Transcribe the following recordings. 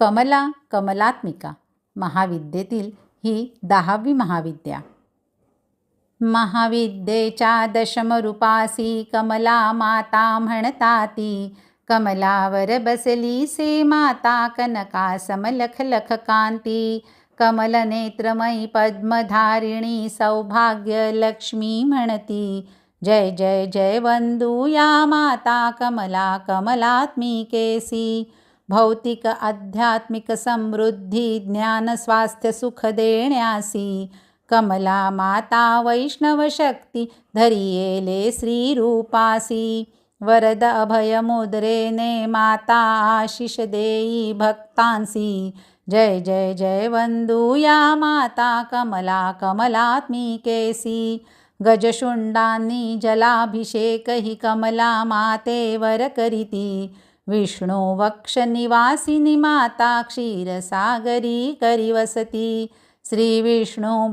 कमला कमलात्मिका महाविद्येतील ही दहावी महाविद्या. महाविद्येच्या दशमरूपासी कमला माता म्हणता ती कमलावर बसली से माता कनका समलख लख कांती कमल नेत्रमयी पद्मधारिणी सौभाग्य लक्ष्मी म्हणती जय जय जय वंदू या माता कमला कमलात्मिकेसी भौतिक आध्यात्मिक समृद्धी ज्ञान स्वास्थ्य सुख देण्यासी कमला माता वैष्णव शक्ती धरियेले श्रीरूपासी वरद अभय मुद्रेने माता आशिष देई भक्तांसी जय जय जय वंदू या माता कमला कमलात्मिकेसी गजशुंडांनी जलाभिषेकही कमला मातेवर करीती विष्णू वक्ष निवासिनी माता क्षीरसागरी करी वसती श्री विष्णू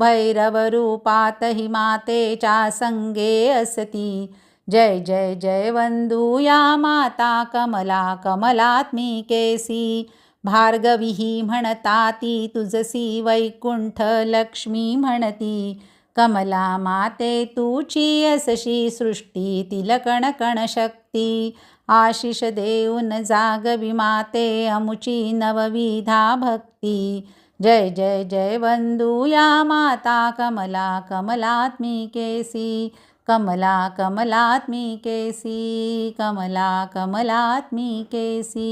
मातेच्या संगे असती जय जय जय वन्दूया माता कमला कमलात्मिकेसी भार्गवी म्हणताती तुझसी वैकुंठ लक्ष्मी म्हणती कमला माते तुची असशी सृष्टी तिलकण कण शक्ती आशिष देऊन जागवी माते अमुची नवविधा भक्ती जय जय जय बंधू या माता कमला कमलात्मी केसी कमला कमलात्मी केसी कमला कमलात्मी केसी